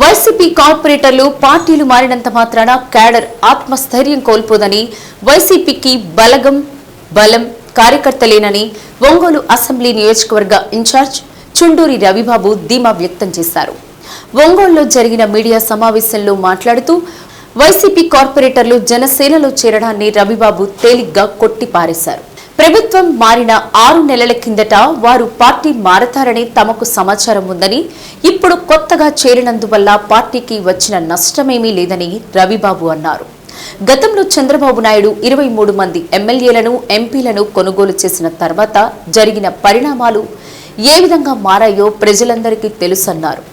YCP కార్పొరేటర్లు పార్టీలు మారినంత మాత్రాన క్యాడర్ ఆత్మస్థైర్యం కోల్పోదని వైసీపీకి బలగం బలం కార్యకర్తలేనని ఒంగోలు అసెంబ్లీ నియోజకవర్గ ఇన్ఛార్జ్ చుండూరి రవిబాబు ధీమా వ్యక్తం చేశారు. ఒంగోలులో జరిగిన మీడియా సమావేశంలో మాట్లాడుతూ వైసీపీ కార్పొరేటర్లు జనసేనలో చేరడాన్ని రవిబాబు తేలిగ్గా కొట్టిపారేశారు. ప్రభుత్వం మారిన ఆరు నెలల కిందట వారు పార్టీ మారతారని తమకు సమాచారం ఉందని ఇప్పుడు కొత్తగా చేరినందువల్ల పార్టీకి వచ్చిన నష్టమేమీ లేదని రవిబాబు అన్నారు. గతంలో చంద్రబాబు నాయుడు ఇరవై మూడు మంది ఎమ్మెల్యేలను ఎంపీలను కొనుగోలు చేసిన తర్వాత జరిగిన పరిణామాలు ఏ విధంగా మారాయో ప్రజలందరికీ తెలుసన్నారు.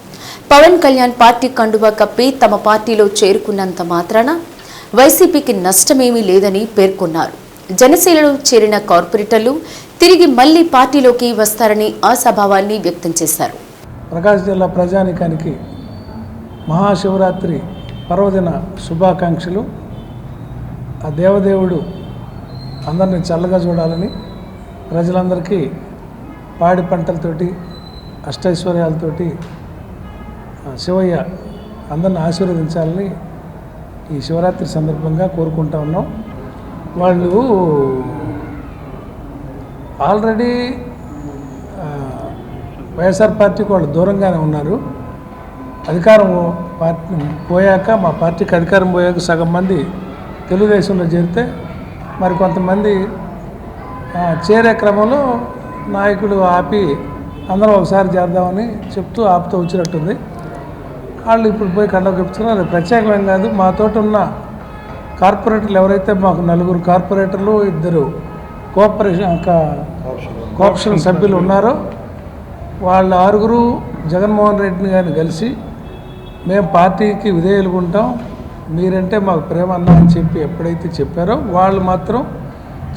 పవన్ కళ్యాణ్ పార్టీ కండువా కప్పి తమ పార్టీలో చేరుకున్నంత మాత్రాన వైసీపీకి నష్టమేమీ లేదని పేర్కొన్నారు. జనసేనలో చేరిన కార్పొరేటర్లు తిరిగి మళ్ళీ పార్టీలోకి వస్తారని ఆశాభావాన్ని వ్యక్తం చేశారు. ప్రకాశం జిల్లా ప్రజానికానికి మహాశివరాత్రి పర్వదిన శుభాకాంక్షలు. ఆ దేవదేవుడు అందరినీ చల్లగా చూడాలని ప్రజలందరికీ పాడి పంటలతోటి అష్టైశ్వర్యాలతోటి శివయ్య అందరిని ఆశీర్వదించాలని ఈ శివరాత్రి సందర్భంగా కోరుకుంటా ఉన్నాం. వాళ్ళు ఆల్రెడీ వైఎస్ఆర్ పార్టీకి వాళ్ళు దూరంగానే ఉన్నారు. అధికారం పార్టీ పోయాక మా పార్టీకి అధికారం పోయాక సగం మంది తెలుగుదేశంలో చేరితే మరి కొంతమంది చేరే క్రమంలో నాయకులు ఆపి అందరం ఒకసారి చేద్దామని చెప్తూ ఆపుతూ వచ్చినట్టుంది. వాళ్ళు ఇప్పుడు పోయి కండవ చెప్తున్నారు ప్రత్యేకమేం కాదు. మాతోటి ఉన్న కార్పొరేటర్లు ఎవరైతే మాకు నలుగురు కార్పొరేటర్లు ఇద్దరు కోఆపరేషన్ కా- కోఆపరేషన్ సభ్యులు ఉన్నారో వాళ్ళ ఆరుగురు జగన్మోహన్ రెడ్డిని గారిని కలిసి మేము పార్టీకి విధేయులుగుంటాం మీరంటే మాకు ప్రేమ అన్న అని చెప్పి ఎప్పుడైతే చెప్పారో వాళ్ళు మాత్రం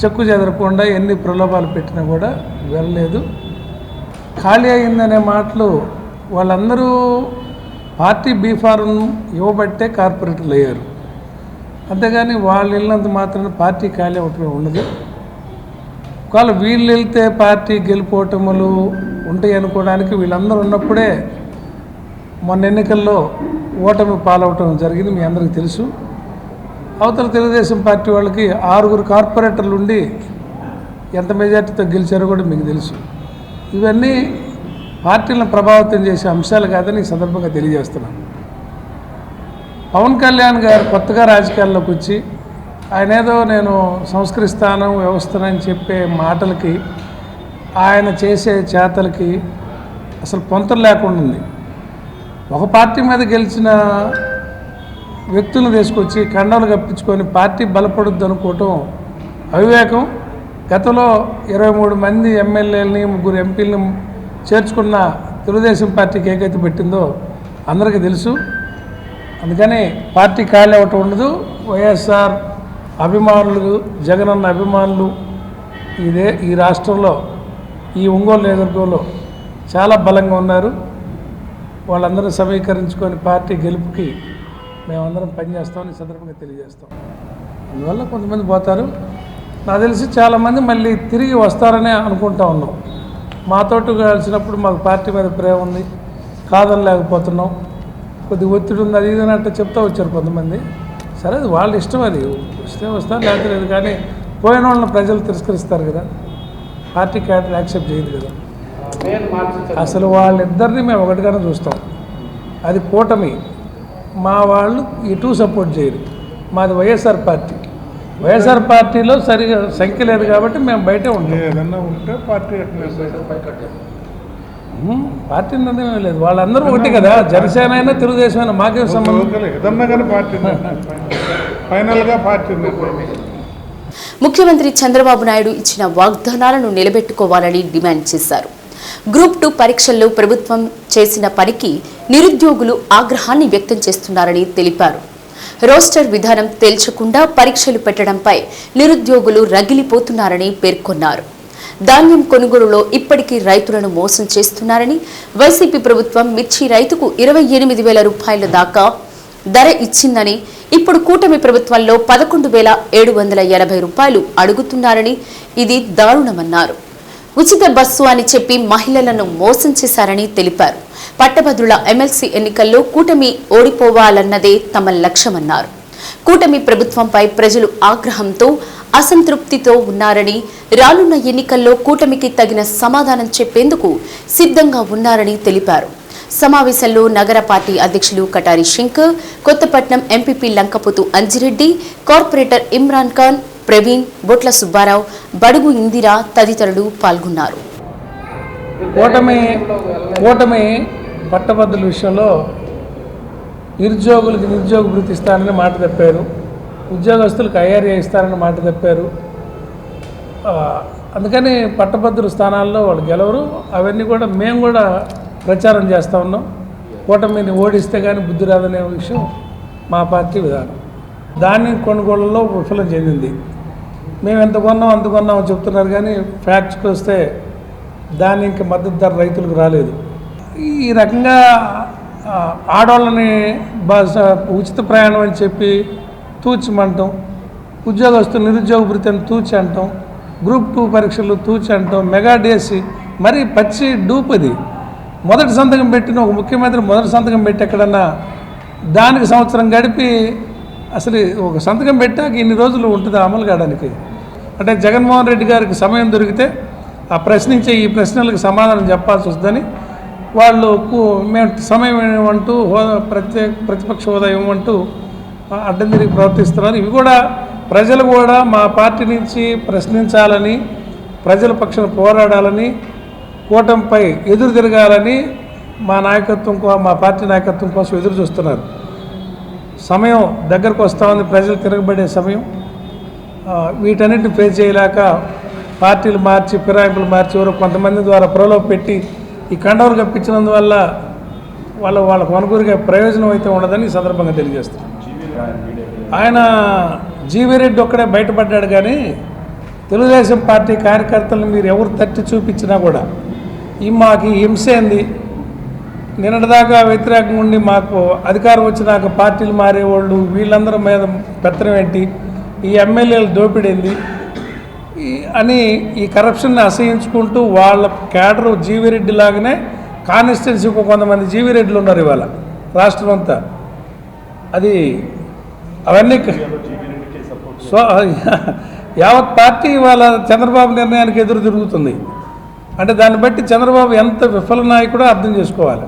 చెక్కు చెదరకుండా ఎన్ని ప్రలోభాలు పెట్టినా కూడా వెళ్ళలేదు. ఖాళీ అయిందనే మాటలు వాళ్ళందరూ పార్టీ బీఫారం ఇవ్వబట్టే కార్పొరేటర్లు అయ్యారు. అంతేగాని వాళ్ళు వెళ్ళినంత మాత్రాన పార్టీ ఖాళీ అవటం ఉండదు. ఒకవేళ వీళ్ళు వెళ్తే పార్టీ గెలుపోవటములు ఉంటాయి అనుకోవడానికి వీళ్ళందరూ ఉన్నప్పుడే మొన్న ఎన్నికల్లో ఓటమి పాలవటం జరిగింది మీ అందరికీ తెలుసు. అవతల తెలుగుదేశం పార్టీ వాళ్ళకి ఆరుగురు కార్పొరేటర్లు ఉండి ఎంత మెజార్టీతో గెలిచారో కూడా మీకు తెలుసు. ఇవన్నీ పార్టీలను ప్రభావితం చేసే అంశాలు కాదని ఈ సందర్భంగా తెలియజేస్తున్నాను. పవన్ కళ్యాణ్ గారు కొత్తగా రాజకీయాల్లోకి వచ్చి ఆయన ఏదో నేను సంస్కరిస్తాను వ్యవస్థనని చెప్పే మాటలకి ఆయన చేసే చేతలకి అసలు పొంతలు లేకుండా ఉంది. ఒక పార్టీ మీద గెలిచిన వ్యక్తులను తీసుకొచ్చి కండలు కప్పించుకొని పార్టీ బలపడుద్ది అనుకోవటం అవివేకం. గతంలో ఇరవై మూడు మంది ఎమ్మెల్యేలని ముగ్గురు ఎంపీలని చేర్చుకున్న తెలుగుదేశం పార్టీకి ఏకైతే పెట్టిందో అందరికీ తెలుసు. అందుకని పార్టీ ఖాళీ అవ్వటం ఉండదు. వైఎస్ఆర్ అభిమానులు జగనన్న అభిమానులు ఇదే ఈ రాష్ట్రంలో ఈ ఒంగోలు నియోజకవర్గంలో చాలా బలంగా ఉన్నారు. వాళ్ళందరూ సమీకరించుకొని పార్టీ గెలుపుకి మేమందరం పనిచేస్తామని సందర్భంగా తెలియజేస్తాం. అందువల్ల కొంతమంది పోతారు. నాకు తెలిసి చాలామంది మళ్ళీ తిరిగి వస్తారనే అనుకుంటా ఉన్నాం. మాతోటి కలిసినప్పుడు మాకు పార్టీ మీద ప్రేమ ఉంది. కాదని లేకపోతున్నాం కొద్ది ఒత్తిడి ఉంది అది ఇది అన్నట్టు చెప్తా వచ్చారు కొంతమంది. సరే అది వాళ్ళ ఇష్టం అది. వస్తే వస్తారు లేకపోతే లేదు కానీ పోయిన వాళ్ళని ప్రజలు తిరస్కరిస్తారు కదా. పార్టీ క్యాడర్ యాక్సెప్ట్ చేయదు కదా. అసలు వాళ్ళిద్దరిని మేము ఒకటిగానే చూస్తాం. అది కూటమి. మా వాళ్ళు ఇటు సపోర్ట్ చేయరు. మాది వైఎస్ఆర్ పార్టీ. వైఎస్ఆర్ పార్టీలో సరిగా సంఖ్య లేదు కాబట్టి మేము బయటే ఉంటాం. ఏదన్నా ఉంటే పార్టీ పార్టీ నిర్ణయం లేదు. వాళ్ళందరూ ఒకటి కదా. జనసేన అయినా తెలుగుదేశం అయినా మాకేం సంబంధం? ఏదన్నా కానీ పార్టీ ఫైనల్గా పార్టీ ముఖ్యమంత్రి చంద్రబాబు నాయుడు ఇచ్చిన వాగ్దానాలను నిలబెట్టుకోవాలని డిమాండ్ చేశారు. గ్రూప్ టూ పరీక్షల్లో ప్రభుత్వం చేసిన పనికి నిరుద్యోగులు ఆగ్రహాన్ని వ్యక్తం చేస్తున్నారని తెలిపారు. రోస్టర్ విధానం తేల్చకుండా పరీక్షలు పెట్టడంపై నిరుద్యోగులు రగిలిపోతున్నారని పేర్కొన్నారు. ధాన్యం కొనుగోలులో ఇప్పటికీ రైతులను మోసం చేస్తున్నారని వైసీపీ ప్రభుత్వం మిర్చి రైతుకు ఇరవై ఎనిమిది వేల రూపాయల దాకా ధర ఇచ్చిందని ఇప్పుడు కూటమి ప్రభుత్వంలో పదకొండు వేల ఏడు వందల ఎనభై రూపాయలు అడుగుతున్నారని ఇది దారుణమన్నారు. ఉచిత బస్సు అని చెప్పి మహిళలను మోసం చేశారని తెలిపారు. పట్టభద్రుల ఎమ్మెల్సీ ఎన్నికల్లో కూటమి ఓడిపోవాలన్నదే తమ లక్ష్యమన్నారు. కూటమి ప్రభుత్వంపై ప్రజలు ఆగ్రహంతో అసంతృప్తితో ఉన్నారని రానున్న ఎన్నికల్లో కూటమికి తగిన సమాధానం చెప్పేందుకు సిద్ధంగా ఉన్నారని తెలిపారు. సమావేశంలో నగర పార్టీ అధ్యక్షులు కటారి శంకర్ కొత్తపట్నం ఎంపీపీ లంకపుతు అంజిరెడ్డి కార్పొరేటర్ ఇమ్రాన్ ఖాన్ ప్రవీణ్ బొట్ల సుబ్బారావు బడుగు ఇందిరా తదితరులు పాల్గొన్నారు. కూటమి కూటమి పట్టభద్రుల విషయంలో నిరుద్యోగులకు నిరుద్యోగ వృత్తి ఇస్తానని మాట తప్పారు. ఉద్యోగస్తులకు ఐఆర్ఏ ఇస్తారని మాట తప్పారు. అందుకని పట్టభద్రుల స్థానాల్లో వాళ్ళు గెలవరు. అవన్నీ కూడా మేము కూడా ప్రచారం చేస్తూ ఉన్నాం. కూటమిని ఓడిస్తే కానీ బుద్ధి రాదనే విషయం మా పార్టీ విధానం. దాన్ని కొనుగోళ్ళలో విఫలం చెందింది. మేము ఎంత కొన్నాం అంత కొన్నాం చెప్తున్నారు కానీ ఫ్యాక్ట్స్కి వస్తే ధాన్యంకి మద్దతు ధర రైతులకు రాలేదు. ఈ రకంగా ఆడవాళ్ళని బస్ ఉచిత ప్రయాణం అని చెప్పి తూచిమంటాం. ఉద్యోగస్తులు నిరుద్యోగ భృతిని తూచి అంటాం గ్రూప్ టూ పరీక్షలు తూచి అంటాం మెగా డేసి మరి పచ్చి డూపది మొదటి సంతకం పెట్టిన ఒక ముఖ్యమంత్రి మొదటి సంతకం పెట్టి ఎక్కడన్నా దానికి సంవత్సరం గడిపి అసలు ఒక సంతకం పెట్టాక ఇన్ని రోజులు ఉంటుంది అమలు కావడానికి? అంటే జగన్మోహన్ రెడ్డి గారికి సమయం దొరికితే ఆ ప్రశ్నించే ఈ ప్రశ్నలకు సమాధానం చెప్పాల్సి వస్తుందని వాళ్ళు మేము సమయం ఇవ్వమంటూ హోదా ప్రత్యేక ప్రతిపక్ష హోదా ఇవ్వమంటూ అడ్డం తిరిగి ప్రవర్తిస్తున్నారు. ఇవి కూడా ప్రజలు కూడా మా పార్టీ నుంచి ప్రశ్నించాలని ప్రజల పక్షాన పోరాడాలని కూటమిపై ఎదురు తిరగాలని మా నాయకత్వం మా పార్టీ నాయకత్వం కోసం ఎదురు చూస్తున్నారు. సమయం దగ్గరకు వస్తూ ఉంది. ప్రజలు తిరగబడే సమయం. ఆ, వీటన్నిటిని ఫేస్ చేయలేక పార్టీలు మార్చి ఫిరాయింపులు మార్చి ఎవరో కొంతమంది ద్వారా ప్రలోభ పెట్టి ఈ కండవరు కప్పించినందువల్ల వాళ్ళ వాళ్ళకు అనుకూరుగా ప్రయోజనం అయితే ఉండదని ఈ సందర్భంగా తెలియజేస్తారు ఆయన జీవిరెడ్డి ఒక్కడే బయటపడ్డాడు కానీ తెలుగుదేశం పార్టీ కార్యకర్తలను మీరు ఎవరు తట్టి చూపించినా కూడా ఈ మాకు ఈ హింస ఏంది? నిన్నటిదాకా వ్యతిరేకంగా ఉండి మాకు అధికారం వచ్చినాక పార్టీలు మారేవాళ్ళు వీళ్ళందరి మీద పెత్తనం ఏంటి? ఈ ఎమ్మెల్యేలు దోపిడేంది అని ఈ కరప్షన్ని అసహించుకుంటూ వాళ్ళ క్యాడర్ జీవిరెడ్డి లాగానే కాన్స్టిట్యున్సీకి కొంతమంది జీవిరెడ్డిలు ఉన్నారు ఇవాళ రాష్ట్రం అంతా. అది అవన్నీ సో యావత్ పార్టీ ఇవాళ చంద్రబాబు నిర్ణయానికి ఎదురు తిరుగుతుంది. అంటే దాన్ని బట్టి చంద్రబాబు ఎంత విఫల నాయకుడో అర్థం చేసుకోవాలి.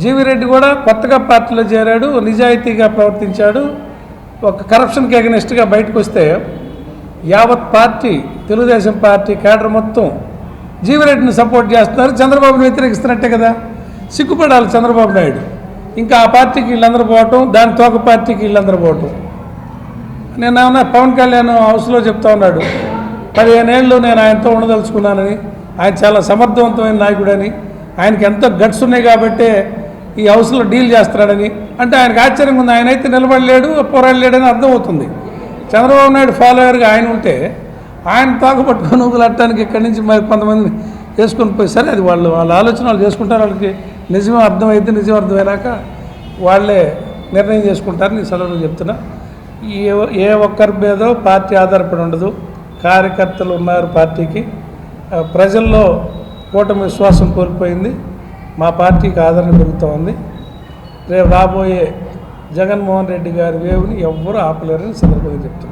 జీవిరెడ్డి కూడా కొత్తగా పార్టీలో చేరాడు నిజాయితీగా ప్రవర్తించాడు. ఒక కరప్షన్కి ఎగనెస్ట్గా బయటకు వస్తే యావత్ పార్టీ తెలుగుదేశం పార్టీ కేడర్ మొత్తం జీవిరెడ్డిని సపోర్ట్ చేస్తున్నారు. చంద్రబాబుని వ్యతిరేకిస్తున్నట్టే కదా. సిగ్గుపడాలి చంద్రబాబు నాయుడు. ఇంకా ఆ పార్టీకి వీళ్ళందరూ పోవటం దాని తోక పార్టీకి వీళ్ళందరూ పోవటం. నేనేమన్నా పవన్ కళ్యాణ్ హౌస్లో చెప్తా ఉన్నాడు పదిహేనేళ్ళు నేను ఆయనతో ఉండదలుచుకున్నానని ఆయన చాలా సమర్థవంతమైన నాయకుడని ఆయనకి ఎంతో గట్స్ ఉన్నాయి కాబట్టే ఈ హౌస్లో డీల్ చేస్తున్నాడని అంటే ఆయనకు ఆశ్చర్యంగా ఉంది. ఆయన అయితే నిలబడలేడు పోరాడలేడని అర్థమవుతుంది. చంద్రబాబు నాయుడు ఫాలోయర్గా ఆయన ఉంటే ఆయన తాకపట్టుకొని ఊగులట్టడానికి ఇక్కడి నుంచి మరి కొంతమంది వేసుకొని పోయి సరే అది వాళ్ళు వాళ్ళ ఆలోచన వాళ్ళు చేసుకుంటారు వాళ్ళకి నిజమే అర్థమైతే నిజం అర్థమైనాక వాళ్ళే నిర్ణయం చేసుకుంటారు నేను సెలవులు చెప్తున్నా. ఏ ఏ ఒక్కరి మీదో పార్టీ ఆధారపడి ఉండదు. కార్యకర్తలు ఉన్నారు పార్టీకి. ప్రజల్లో కూటమి విశ్వాసం కోల్పోయింది. మా పార్టీకి ఆదరణ పెరుగుతూ ఉంది. రేపు రాబోయే జగన్మోహన్ రెడ్డి గారి వేవుని ఎవ్వరూ ఆపలేరని సందర్భంగా చెప్తున్నారు